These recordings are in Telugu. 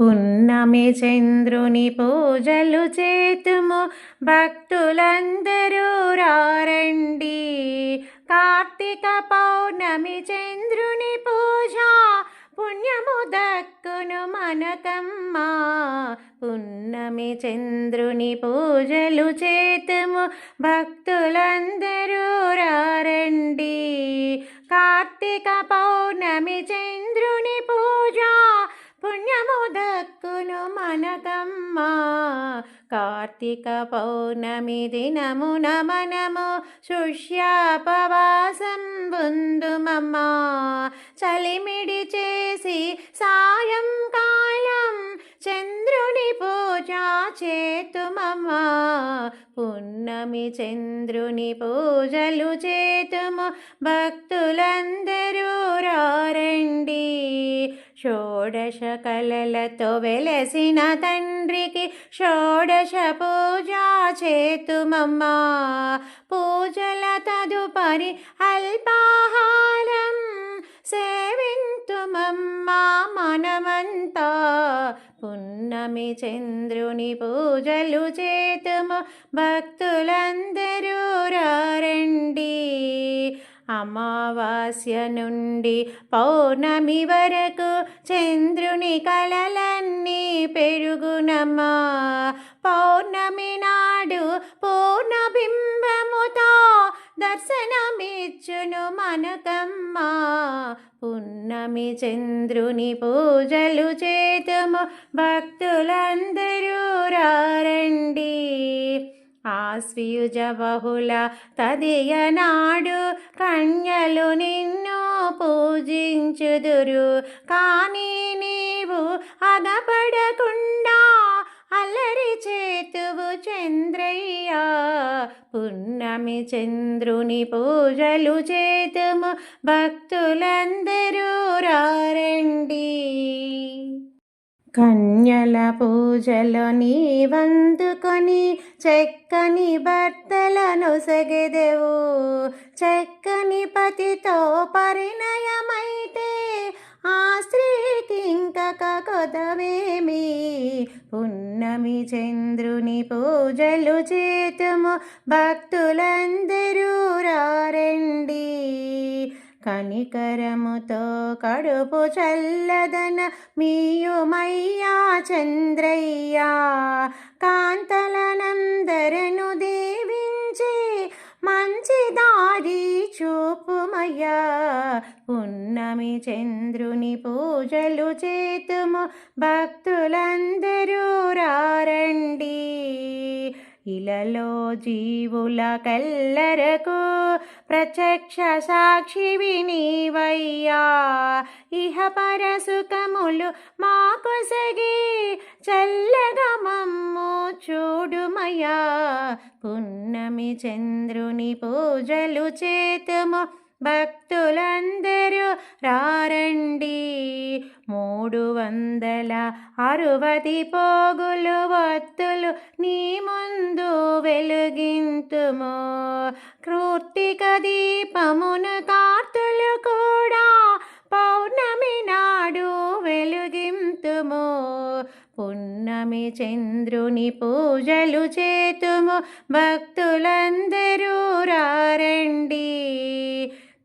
పున్నమి చంద్రుని పూజలు చేతుము. భక్తులందరూ రారండి. కార్తీక పౌర్ణమి చంద్రుని పూజ. పుణ్యము దక్కును మనకమ్మా. పున్నమి చంద్రుని పూజలు చేతుము. భక్తులందరూ రారండి. కార్తీక పౌర్ణమి చంద్రుని కార్తీక పౌర్ణమి దినమున మనము శుష్యాపవాసం బుందుమమ్మా చలిమిడి చేసి చంద్రుని పూజలు చేతుము. భక్తులందరూ రారండి. షోడశ కలలతో వెలసిన తండ్రికి షోడశ పూజ చేతుమమ్మా. పూజల తదుపరి అల్పాహారం సేవింతుమమ్మా. మనమంతా పున్నమి చంద్రుని పూజలు చేతుము. భక్తులందరూ రండి అమావాస్య నుండి పౌర్ణమి వరకు చంద్రుని కళలన్నీ పెరుగునమ్మా. పౌర్ణమి నాడు పూర్ణ దర్శనమిచ్చును మనకమ్మ. పున్నమి చంద్రుని పూజలు చేతుము భక్తులందరూ రారండి. ఆశ్వయుజ బహుళ తదియ నాడు కన్యలు నిన్ను పూజించుదురు. కానీ నీవు అగపడకుండా అల్లరి చేతువు చంద్రయ్య. పున్నమి చంద్రుని పూజలు చేతుము భక్తులందరూ రారండి. కన్యల పూజలో నీవందుకొని చెక్కని భర్తలను సగెదెవు. చెక్కని పతితో పరిణయమైతే ఆ స్త్రీకి ఇంకా కొదవేమి? పున్నమి చెంది భక్తులందరూ రారండి. కనికరముతో కడుపు చల్లదన మీయుమయ్యా చంద్రయ్యా. కాంతలనందరను దేవించి మంచి దారి చూపుమయ్యా. పున్నమి చంద్రుని పూజలు చేతుము భక్తులందరూ రా ఇలలో జీవుల కల్లరకు ప్రత్యక్ష సాక్షి నీవయ్యా ఇహ పరసుఖములు మాకొసగి చల్లగా మమ్ము చూడుమయ్యా. పున్నమి చంద్రుని పూజలు చేతుము భక్తులందరూ రారండి. మూడు వందల అరువది పోగులు వత్తులు నీ ముందు వెలుగింతుము. కృత్తిక దీపమును కార్తులు కూడా పౌర్ణమి నాడు వెలుగింతుము. పున్నమి చంద్రుని పూజలు చేతుము. భక్తులందరూ రారండి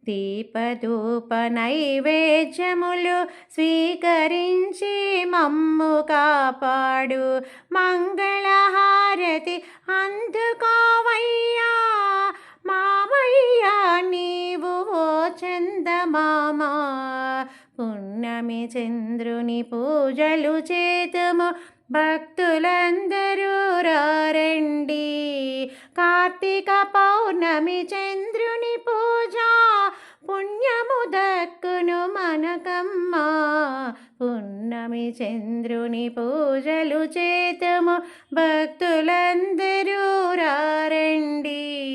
దీపధూప నైవేద్యములు స్వీకరించి మమ్ము కాపాడు. మంగళహారతి అందుకోవయ్యా. మామయ్యా నీవు ఓ చందమామా. పున్నమి చంద్రుని పూజలు చేతుము. భక్తులందరూ రారండి. కార్తీక పౌర్ణమి చంద్రుని పూజ దక్కును మనకమ్మ. పున్నమి చంద్రుని పూజలు చేతము భక్తులందరూ రారండి